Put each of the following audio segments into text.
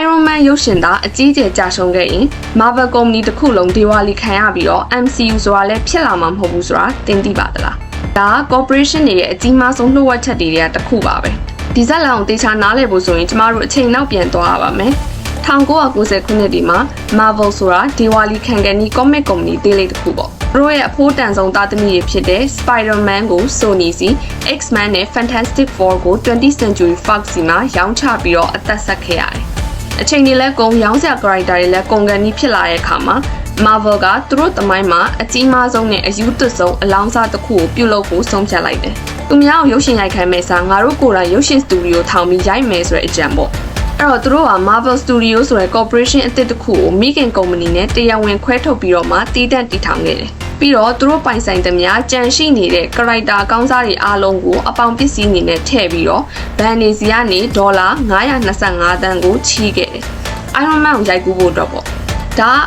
Iron Man ရုပ်ရှင်သားအကြီးအကျယ်ကြာရှုံးခဲ့ရင် Marvel ကုမ္ပဏီတစ်ခုလုံးဒေဝါလီခံရပြီးတော့ MCU ဆိုတာလည်းဖြစ်လာမှာမဟုတ်ဘူးဆိုတာတင်သိပါသလားဒါက corporation တွေရဲ့အကြီးမားဆုံးနှုတ်ဝက်ချက်တွေကတစ်ခုပါပဲဒီဇက်လောင်တေချာနားလည်ဖို့ဆိုရင်ကျမတို့အချိန်နောက်ပြန်သွားရပါမယ်1990ခုနှစ်ဒီမှာ Marvel ဆိုတာဒေဝါလီခံကန်နီ comic company သေးလေးတစ်ခုပေါ့သူတို့ရဲ့အဖိုးတန်ဆုံးသားသမီးတွေဖြစ်တဲ့ Spider-Man ကို Sony စီ X-Men နဲ့ Fantastic Four ကို 20th Century Fox စီမှာရောင်းချပြီးတော့အသက်ဆက်ခဲ့ရတယ်။ အချိန်တွေလည်းကုန်ရောင်းစရာ character တွေလည်းကုန်ကန်နီးဖြစ်လာတဲ့အခါမှာ Marvel ကသူတို့သမိုင်းမှာအကြီးမားဆုံးနဲ့အယူသွတ်ဆုံးအလောင်းစားတစ်ခုကိုပြုလုပ်ဖို့ဆုံးဖြတ်လိုက်တယ်။သူများကိုရုပ်ရှင်ရိုက်ခိုင်းမဲ့စားငါတို့ကိုယ်တိုင်ရုပ်ရှင်စတူဒီယိုထောင်ပြီးရိုက်မယ်ဆိုတဲ့အကြံပေါ့။အဲ့တော့သူတို့က Marvel Studio ဆိုတဲ့ corporation အသစ်တစ်ခုကိုမိခင်ကုမ္ပဏီနဲ့တရားဝင်ခွဲထုတ်ပြီးတော့မှတည်တံ့တည်ထောင်ခဲ့တယ်။ ပြီးတော့သူတို့ပိုင်ဆိုင်သမျှကြန့်ရှိနေတဲ့ character အကောင်းစားတွေအားလုံးကိုအပေါင်ပစ္စည်းအနေနဲ့ထည့်ပြီးတော့ဘန်နေစီကနေဒေါ်လာ925တန်းကိုချီးခဲ့တယ်။ Iron Man ကိုရိုက်ကူးဖို့အတွက်ပေါ့။ဒါက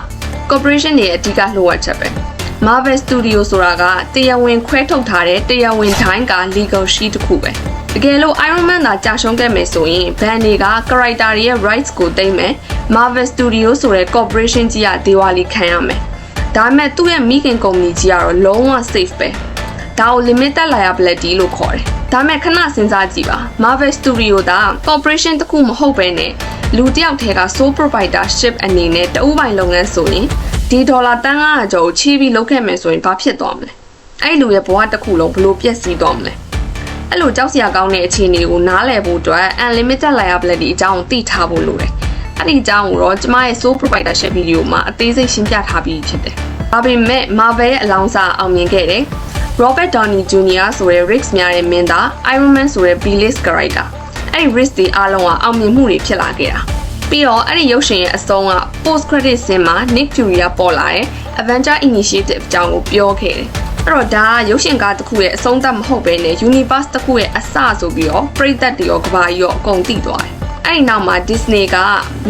corporation တွေရဲ့အဓိကလှုပ်ဝက်ချက်ပဲ။ Marvel Studio ဆိုတာကတရားဝင်ခွဲထုတ်ထားတဲ့တရားဝင်တိုင်းက legal sheet တစ်ခုပဲ။တကယ်လို့ Iron Man သာကြာရှုံးခဲ့မယ်ဆိုရင်ဘန်တွေက character တွေရဲ့ rights ကိုသိမ်းမယ် Marvel Studio ဆိုတဲ့ corporation ကြီးကဒေဝါလီခံရမယ် ဒါပေမဲ့သူ့ရဲ့မိခင်ကုမ္ပဏီကြီးကတော့လုံးဝ safe ပဲဒါကို limited liability လို့ခေါ်တယ်ဒါပေမဲ့ခဏစဉ်းစားကြည့်ပါ Marvel Studio က corporation တစ်ခုမဟုတ်ဘဲနဲ့လူတစ်ယောက်တည်းက sole proprietorship အနေနဲ့တဦးပိုင်လုပ်ငန်းဆိုရင်ဒီဒေါ်လာတန်း900ကျော်ကိုချီးပြီးလုပ်ခဲ့မယ်ဆိုရင်ဘာဖြစ်သွားမလဲအဲ့လူရဲ့ဘဝတစ်ခုလုံးဘလို့ပြည့်စည်သွားမလဲအဲ့လိုကြောက်စရာကောင်းတဲ့အခြေအနေကိုနားလည်ဖို့အတွက် unlimited liability အကြောင်းကိုသိထားဖို့လိုတယ်။ အဲ့ဒီအကြောင်းကိုတော့ကျမရဲ့ sole proprietorship video မှာအသေးစိတ်ရှင်းပြထားပြီးဖြစ်တယ်။ဒါပေမဲ့ Marvel ရဲ့အလောင်းစားအောင်မြင်ခဲ့တယ်။ Robert Downey Jr. ဆိုတဲ့ Rick များရဲ့မင်းသား Iron Man ဆိုတဲ့ B-list character အဲ့ဒီ Rick တွေအားလုံးကအောင်မြင်မှုတွေဖြစ်လာခဲ့တာ။ပြီးတော့အဲ့ဒီရုပ်ရှင်ရဲ့အဆုံးက post credit scene မှာ Nick Fury ကပေါ်လာတဲ့ Avenger Initiative အကြောင်းကိုပြောခဲ့တယ်။အဲ့တော့ဒါကရုပ်ရှင်ကားတစ်ခုရဲ့အဆုံးသတ်မဟုတ်ဘဲနဲ့ universe တစ်ခုရဲ့အစဆိုပြီးတော့ပရိသတ်တွေရောကဘာကြီးရောအကုန်သိသွားတယ်။ အဲ့ဒီနောက်မှာ Disney က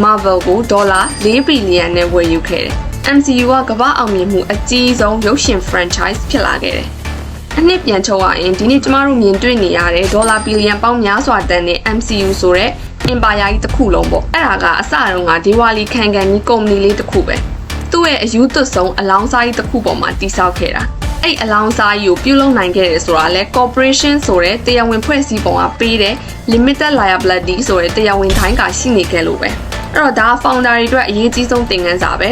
Marvel ကိုဒေါ်လာ4ဘီလီယံနဲ့ဝယ်ယူခဲ့တယ်။ MCU ကကမ္ဘာအောင်မြင်မှုအကြီးဆုံးရုပ်ရှင် franchise ဖြစ်လာခဲ့တယ်။အနှစ်ပြန်ချုပ်ရရင်ဒီနေ့ကျမတို့မြင်တွေ့နေရတဲ့ဒေါ်လာဘီလီယံပေါင်းများစွာတန်တဲ့ MCU ဆိုတဲ့ Empire ကြီးတစ်ခုလုံးပေါ့။အဲ့ဒါကအစတုန်းကဒီဝါလီခံကန်ကြီးကုမ္ပဏီလေးတစ်ခုပဲ။သူ့ရဲ့အယူသွတ်ဆုံးအလောင်းစားကြီးတစ်ခုပေါ်မှာတည်ဆောက်ခဲ့တာ။ အဲ့အလောင်းစားကြီးကိုပြုလုပ်နိုင်ခဲ့တယ်ဆိုတာလဲ corporation ဆိုတဲ့တရားဝင်ဖွဲ့စည်းပုံကပေးတဲ့ limited liability ဆိုတဲ့တရားဝင်တိုင်းကရှိနေခဲ့လို့ပဲအဲ့တော့ဒါ founder တွေအတွက်အရေးကြီးဆုံးသင်ခန်းစာပဲ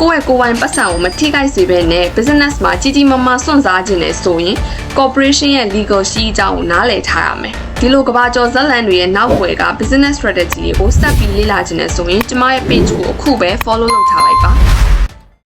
ကိုယ့်ရဲ့ကိုယ်ပိုင်ပတ်စံကိုမထိခိုက်စေဘဲနဲ့ business မှာကြီးကြီးမားမားစွန့်စားခြင်းနဲ့ဆိုရင် corporation ရဲ့ legal ရှိအကြောင်းကိုနားလည်ထားရမယ်ဒီလိုကဘာကျော်ဇက်လန်တွေရဲ့နောက်ွယ်က business strategy ကိုစက်ပြီးလေ့လာခြင်းနဲ့ဆိုရင်ကျမရဲ့ page ကိုအခုပဲ follow လုပ်ထားလိုက်ပါ